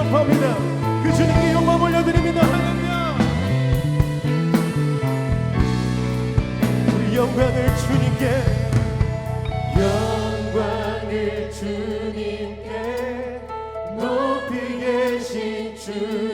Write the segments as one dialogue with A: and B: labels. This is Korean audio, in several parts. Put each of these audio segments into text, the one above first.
A: 선포합니다. 그 주님께 영광 올려드립니다. 할렐루야. 우리 영광을 주님께
B: 영광을 주님께 높이 계신 주.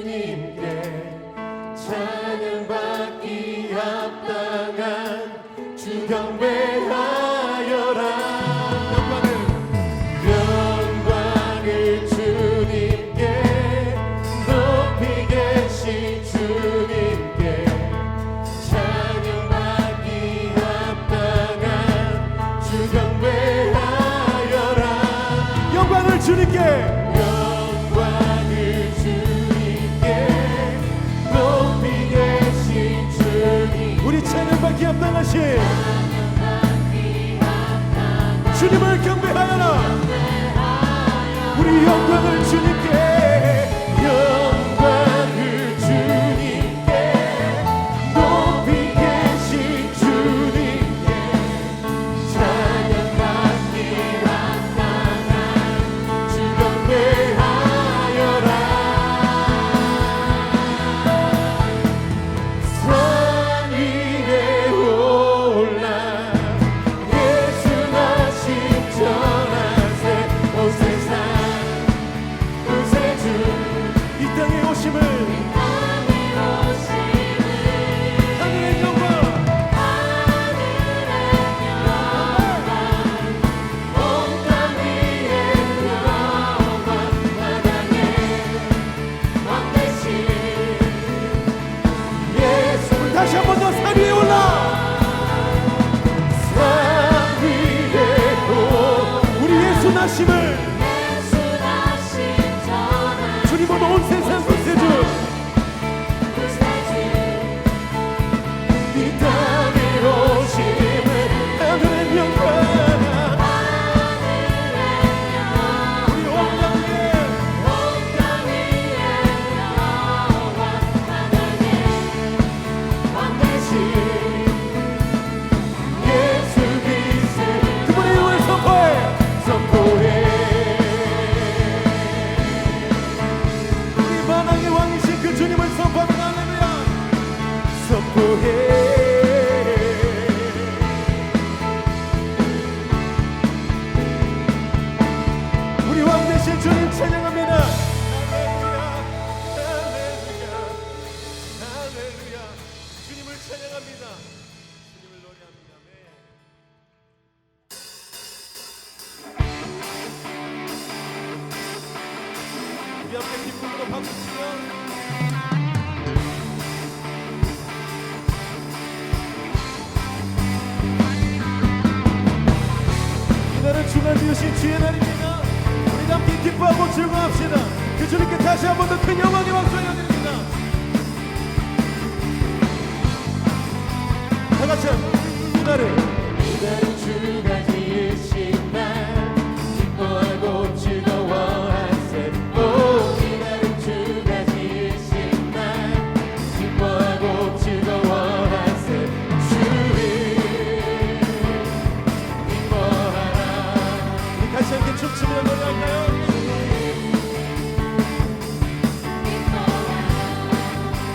B: 없이
A: 주님을 경배하여라. 우리 영광을 주님께 他什么都曾经有了。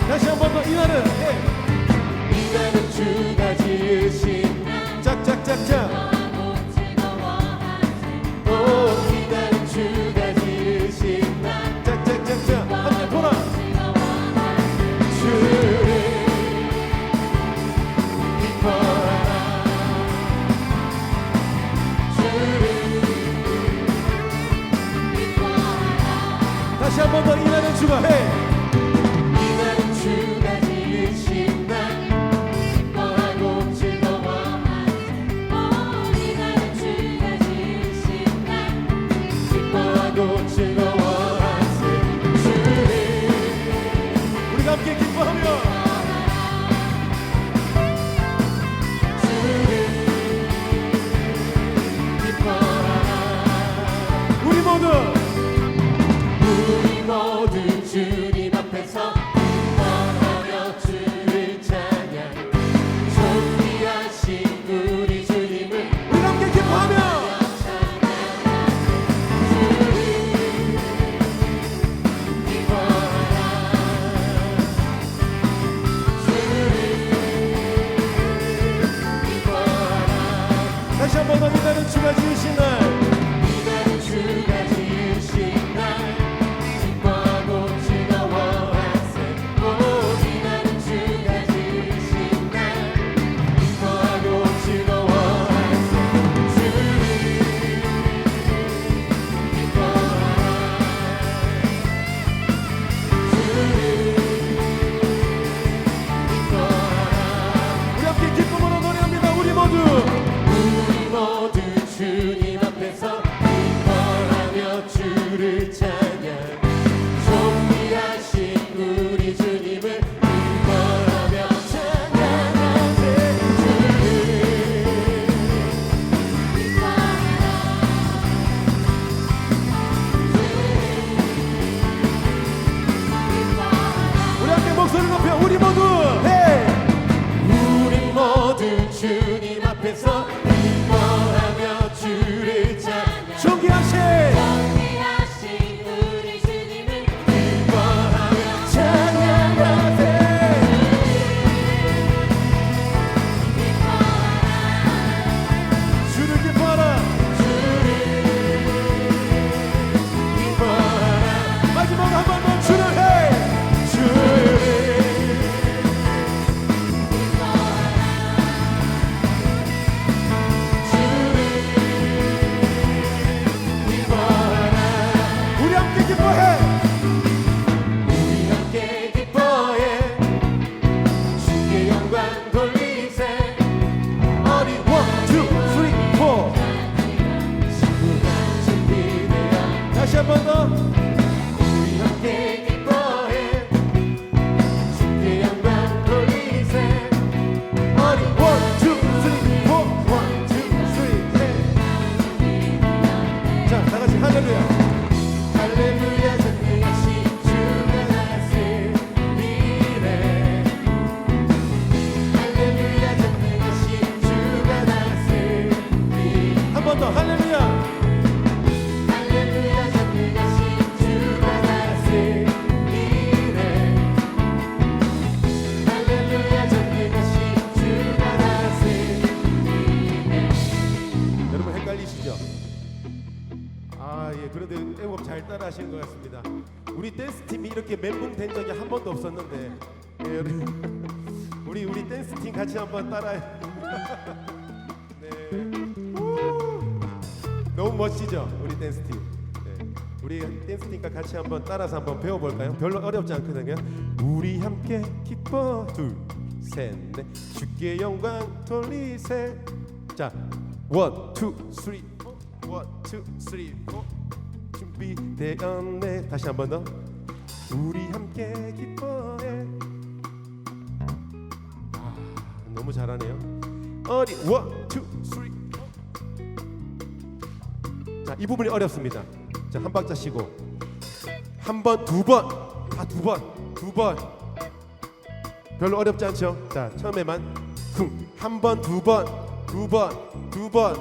A: 다시 한 번 더 이
B: 날은
A: 예. 같이 한번 따라해. 네. 우! 너무 멋지죠, 우리 댄스 팀. 네. 우리 댄스 팀과 같이 한번 따라서 한번 배워볼까요? 별로 어렵지 않거든요. 우리 함께 기뻐 둘, 셋, 넷. 주께 영광 돌리세. 자, 원, 투, 쓰리, 포. 원, 투, 쓰리, 포. 준비되었네. 다시 한 번 더. 우리 함께 기뻐해. 너무 잘하네요 어디 원, 투, 쓰리, 포. 자, 이 부분이 어렵습니다. 자, 한 박자 쉬고 한 번, 두 번, 다 두 번, 두 번. 별로 어렵지 않죠? 자, 처음에만 쿵, 한 번, 두 번, 두 번, 두 번.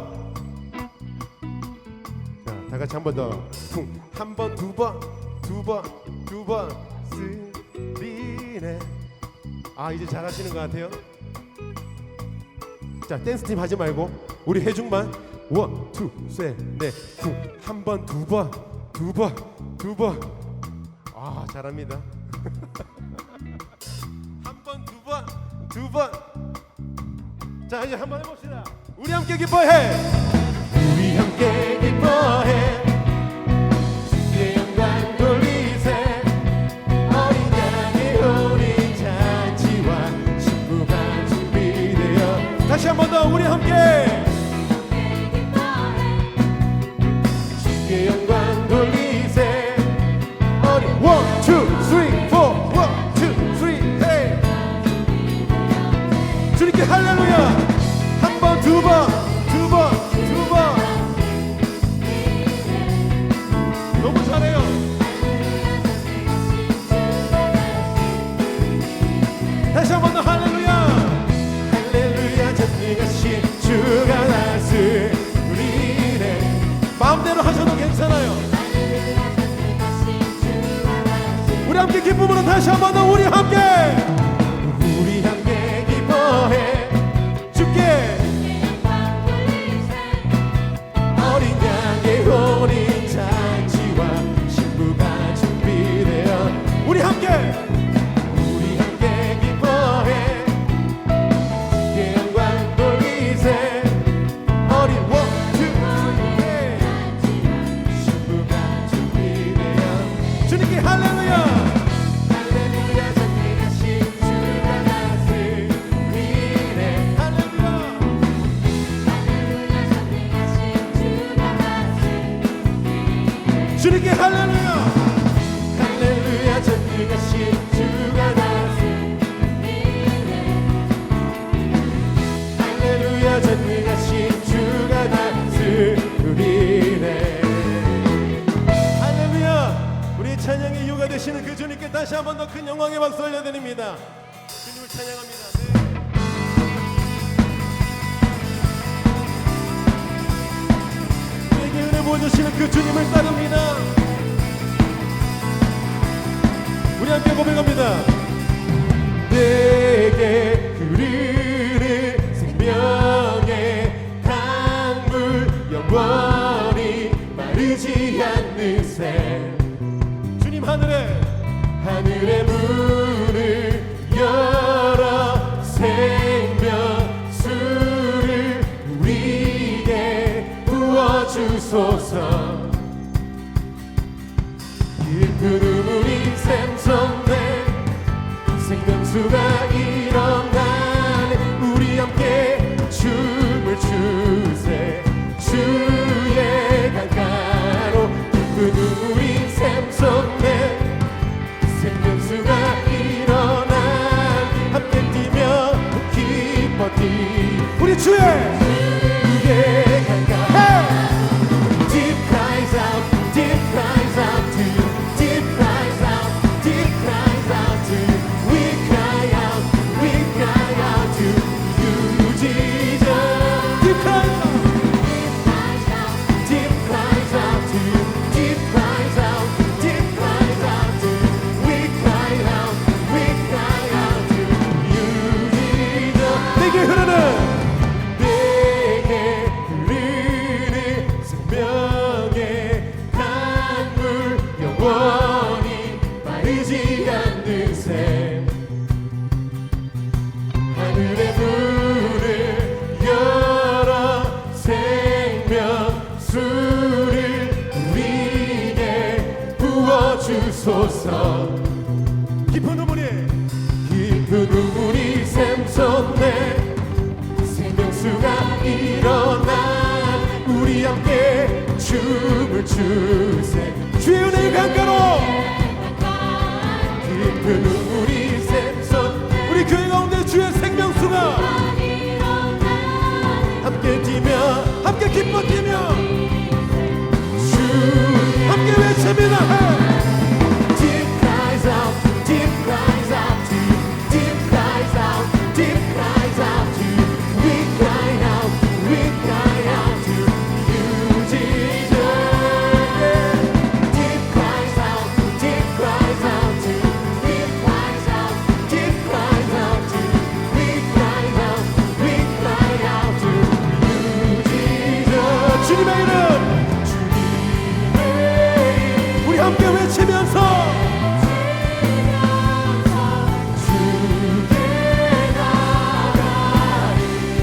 A: 자, 다 같이 한 번 더. 쿵, 한 번, 두 번, 두 번, 두 번. 쓰리네. 아, 이제 잘하시는 것 같아요. 자 댄스 팀 하지 말고 우리 해중만 원, 투, 셋, 넷, 쿵. 한 번, 두 번, 두 번, 두 번. 아 잘합니다. 한 번, 두 번, 두 번. 자 이제 한번 해봅시다. 우리 함께 기뻐해. 우리 함께 기뻐해. 보여주시는 그 주님을 따릅니다. 우리 함께 고백합니다. 내게 흐르는 생명의 강물 영원히 마르지 않는 새 추세 주의 강가로 깊은 우물이 샘솟네. 생명수가 일어나 함께 뛰며 기뻐 뛰. 우리 주의 깊은 눈물이
B: 깊은 눈물이 샘솟네. 생명수가 일어나 우리 함께 춤을 추세.
A: 주의 은혜의 강가로.
B: 깊은 눈물이 샘솟
A: 우리 교회 가운데 주의 생명수가 함께 뛰며 함께 기뻐 뛰며 함께 외칩니다 외치면서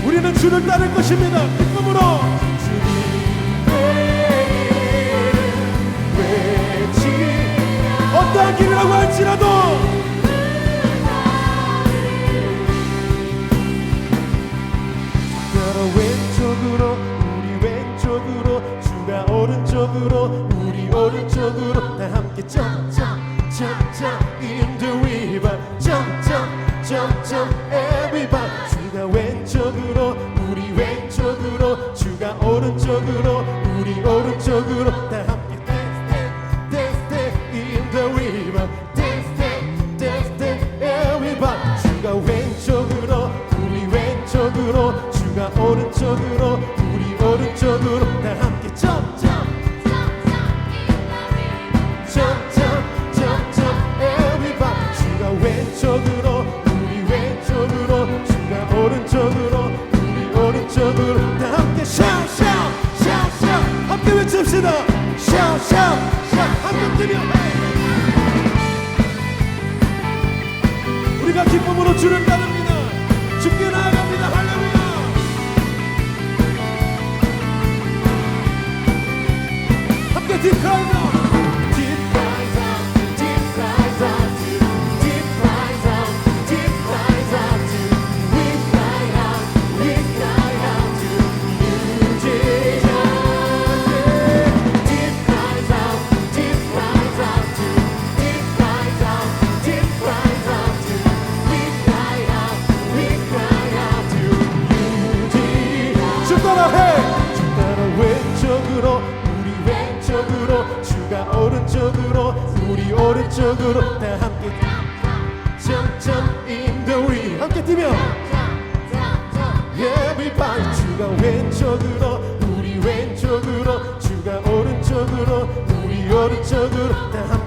A: 우리는 주를 따를 것입니다. 기쁨으로. 어떠한 길이라고 할지라도 따라 왼쪽으로 우리 왼쪽으로 주가 오른쪽으로 오
B: Jesus.
A: 주 따라해. 주 따라 왼쪽으로 우리 왼쪽으로 주가 오른쪽으로 우리 오른쪽으로 다 함께 점점 the way 함께 뛰며. everybody 주가 왼쪽으로 우리 왼쪽으로 주가 오른쪽으로 우리 오른쪽으로 다 함께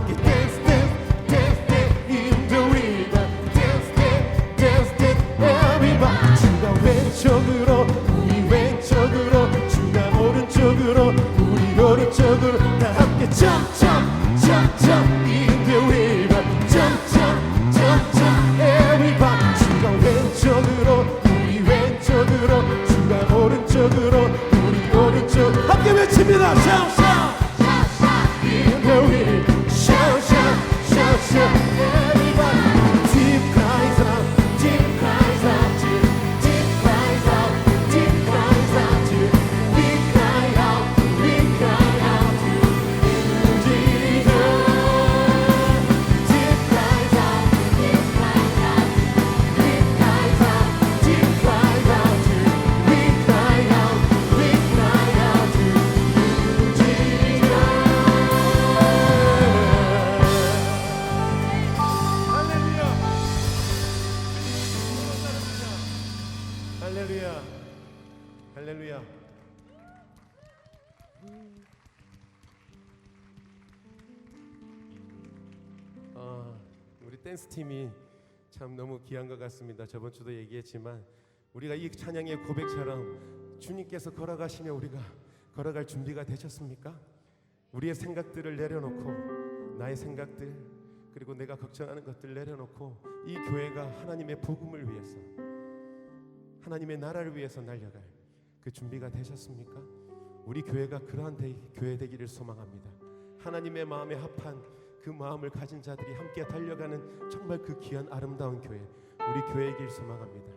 A: 저번 주도 얘기했지만 우리가 이 찬양의 고백처럼 주님께서 걸어가시며 우리가 걸어갈 준비가 되셨습니까? 우리의 생각들을 내려놓고 나의 생각들 그리고 내가 걱정하는 것들 내려놓고 이 교회가 하나님의 복음을 위해서 하나님의 나라를 위해서 날려갈 그 준비가 되셨습니까? 우리 교회가 그러한 대, 교회 되기를 소망합니다. 하나님의 마음에 합한 그 마음을 가진 자들이 함께 달려가는 정말 그 귀한 아름다운 교회 우리 교회길 소망합니다.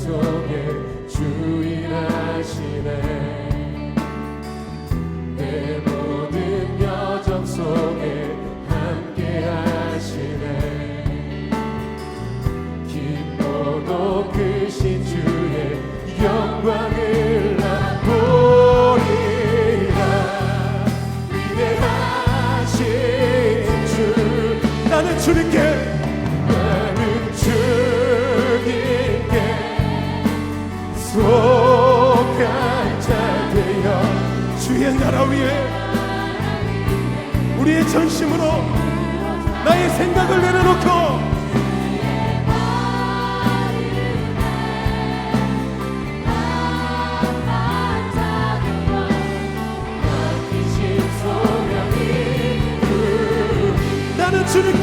C: 속에 주인하시네. 내 모든 여정 속에 함께 하시네.
A: 기뻐도 그 신주의 영광을 나보리라. 위대하신 주 나는 주님께 나라 위에 우리의 전심으로 나의 생각을 내려놓고 주님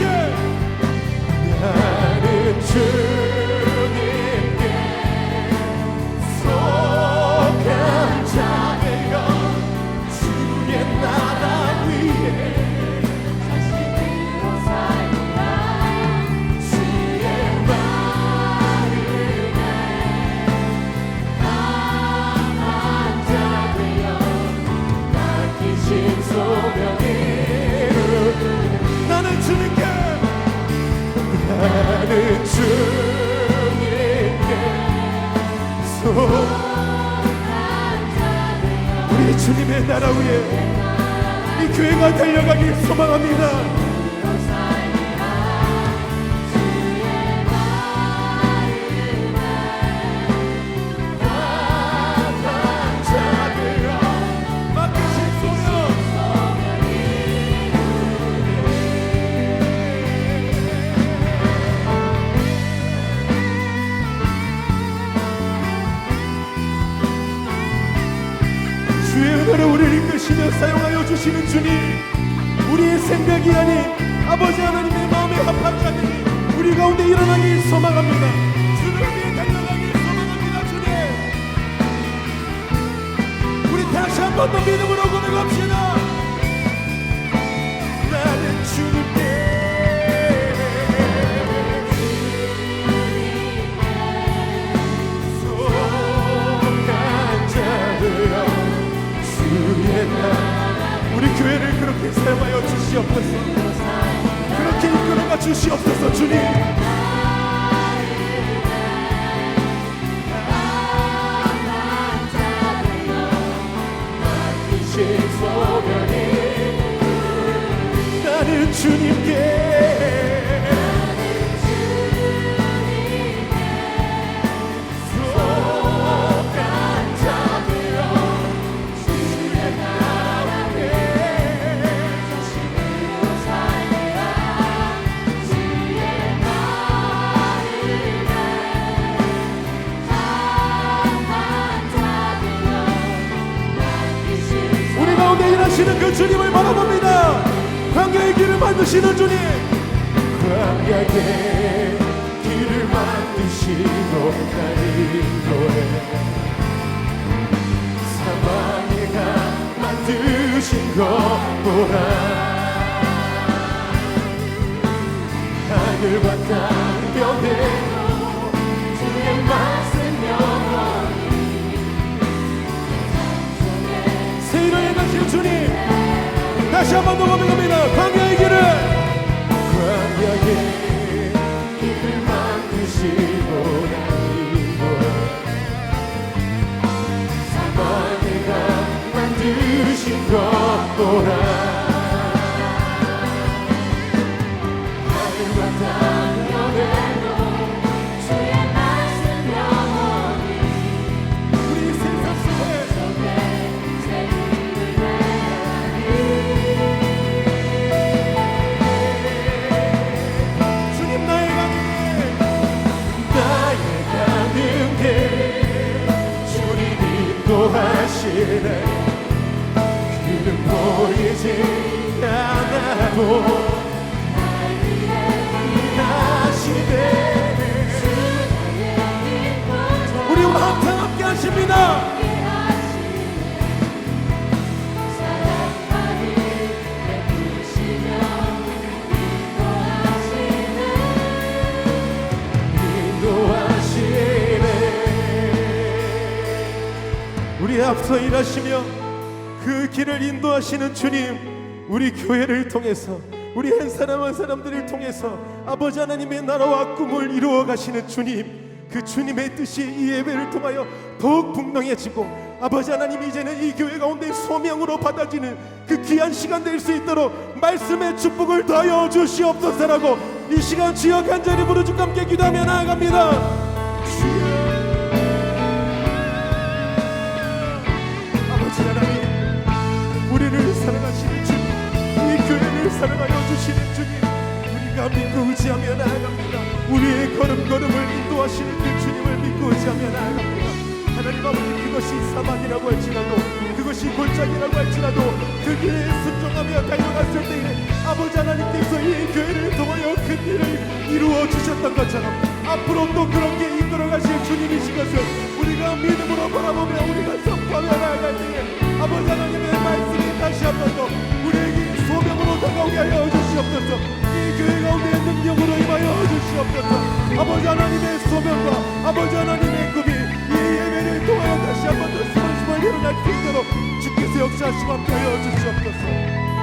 A: 주시는 주님 우리의 생각이 아닌 아버지 하나님의 마음에 합하지 않으니 우리 가운데 일어나길 소망합니다. 주를 위해 달려가길 소망합니다 주님. 우리 다시 한 번 더 믿음으로 고백합시다. 나는 주님. 를 그렇게 사용하여 주시옵소서. 그렇게 이끌어가 주시옵소서 주님 하늘과 땅 뼈대로
B: 주의 말씀 영원히
A: 새 일을 행하실 주님. 다시 한번더 고백합니다. 광야의 길을. 광야의 길을 만드시고 사마리가 만드신 것 보라 인도하시네. 길은 보이지 않아도 하시네. 우리 항상 함께 하십니다 우리 앞서 일하시며 그 길을 인도하시는 주님 우리 교회를 통해서 우리 한 사람 한 사람들을 통해서 아버지 하나님의 나라와 꿈을 이루어 가시는 주님 그 주님의 뜻이 이 예배를 통하여 더욱 분명해지고 아버지 하나님 이제는 이 교회 가운데 소명으로 받아지는 그 귀한 시간 될 수 있도록 말씀의 축복을 더하여 주시옵소서라고 이 시간 주여 간절히 부르짖고 함께 기도하며 나아갑니다 인도하시는 그 주님을 믿고 의지하며 나아갑니다. 하나님 아버지 그것이 사막이라고 할지라도 그것이 골짜기라고 할지라도 그 길에 순종하며 달려갔을 때에 아버지 하나님께서 이 교회를 통하여 큰 일을 이루어 주셨던 것처럼 앞으로 또 그렇게 이끌어 가실 주님이신 것을 우리가 믿음으로 바라보며 우리가 선포하며 나아갈 때에 아버지 하나님의 말씀이 다시 한 번 더 우리에게 소명으로 다가오게 하여 주시옵소서. 이 교회 가운데 능력으로 임하여 주시옵소서. 아버지 하나님의 소명과 아버지 하나님의 꿈이 이 예배를 통하여 다시 한번 더 스멀스멀 일어날 수 있도록 주께서 역사하시고 함께 하여 주시옵소서